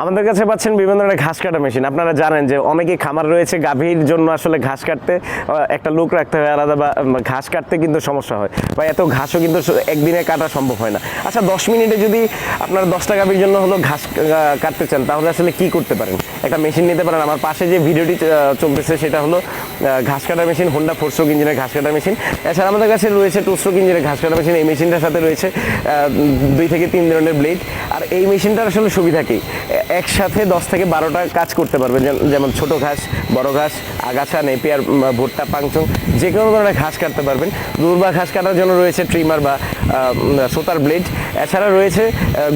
আমাদের কাছে পাচ্ছেন বিভিন্ন ধরনের ঘাস কাটা মেশিন। আপনারা জানেন যে অনেকে খামার রয়েছে, গাভীর জন্য আসলে ঘাস কাটতে একটা লোক রাখতে হয় আলাদা বা ঘাস কাটতে কিন্তু সমস্যা হয়। বা এত ঘাসও কিন্তু একদিনে কাটা সম্ভব হয় না। আচ্ছা দশ মিনিটে যদি আপনার দশটা গাভীর জন্য হলো ঘাস কাটতে চান, তাহলে আসলে কি করতে পারেন? একটা মেশিন নিতে পারেন। আমার পাশে যে ভিডিওটি চলতেছে সেটা হলো ঘাস কাটা মেশিন হোন্ডা ফোর স্ট্রোক ইঞ্জিনের ঘাস কাটা মেশিন। এছাড়া আমাদের কাছে রয়েছে টু ইঞ্জিনের ঘাস কাটা মেশিন। এই মেশিনটার সাথে রয়েছে দুই থেকে তিন ধরনের ব্লেড আর এই মেশিনটার আসলে সুবিধা কি? একসাথে দশ থেকে বারোটা কাজ করতে পারবেন যেমন ছোট ঘাস, বড় ঘাস, আগাছা, নেপিয়ার ভুট্টা, পাংচং, যে কোনো ধরনের ঘাস কাটতে পারবেন। দুর্বা ঘাস কাটার জন্য রয়েছে ট্রিমার বা সোতার ব্লেড এছাড়া রয়েছে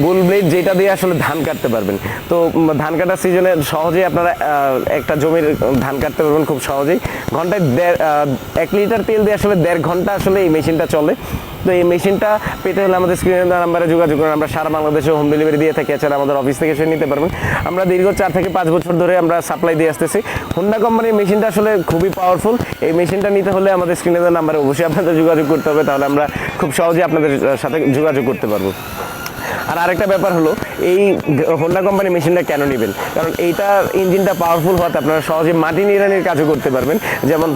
গোল ব্লেড যেটা দিয়ে আসলে ধান কাটতে পারবেন। তো ধান কাটার সিজনে সহজেই আপনারা একটা জমির ধান কাটতে পারবেন খুব সহজেই। ঘন্টায় দেড় এক লিটার তেল দিয়ে আসলে দেড় ঘণ্টা আসলে এই মেশিনটা চলে। তো এই মেশিনটা পেতে হলে আমাদের স্ক্রিনের নাম্বারে যোগাযোগ করুন। আমরা সারা বাংলাদেশে হোম ডেলিভারি দিয়ে থাকি, এছাড়া আমাদের অফিস থেকে এসে নিতে পারবেন। আমরা দীর্ঘ চার থেকে পাঁচ বছর ধরে আমরা সাপ্লাই দিয়ে আসতেছি। হোন্ডা কোম্পানির মেশিনটা আসলে খুবই পাওয়ারফুল এই মেশিনটা নিতে হলে আমাদের স্ক্রিনের নাম্বারে অবশ্যই আপনাদের যোগাযোগ করতে হবে, তাহলে আমরা খুব সহজে আপনাদের সাথে যোগাযোগ করতে পারব। আর আরেকটা ব্যাপার হলো, এই হোন্ডা কোম্পানি মেশিনটা কেন নেবেন? কারণ এইটা ইঞ্জিনটা পাওয়ারফুল হওয়াতে আপনারা সহজে মাটি নিড়ানির কাজও করতে পারবেন। যেমন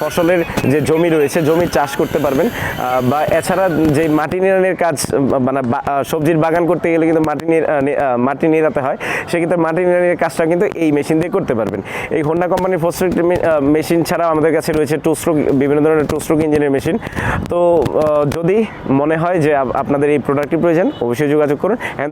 ফসলের যে জমি রয়েছে জমির চাষ করতে পারবেন। বা এছাড়া যে মাটি নিড়ানির কাজ মানে সবজির বাগান করতে গেলে কিন্তু মাটি মাটি নিড়াতে হয়। সেক্ষেত্রে মাটি নিড়ানির কাজটা কিন্তু এই মেশিন দিয়ে করতে পারবেন। এই হোন্ডা কোম্পানির ফোস্ট্রোক মেশিন ছাড়াও আমাদের কাছে রয়েছে টু স্ট্রোক বিভিন্ন ধরনের টু স্ট্রোক ইঞ্জিনের মেশিন তো যদি মনে হয় যে আপ- আপনাদের এই প্রোডাক্টটি প্রয়োজন, অবশ্যই যোগাযোগ করুন।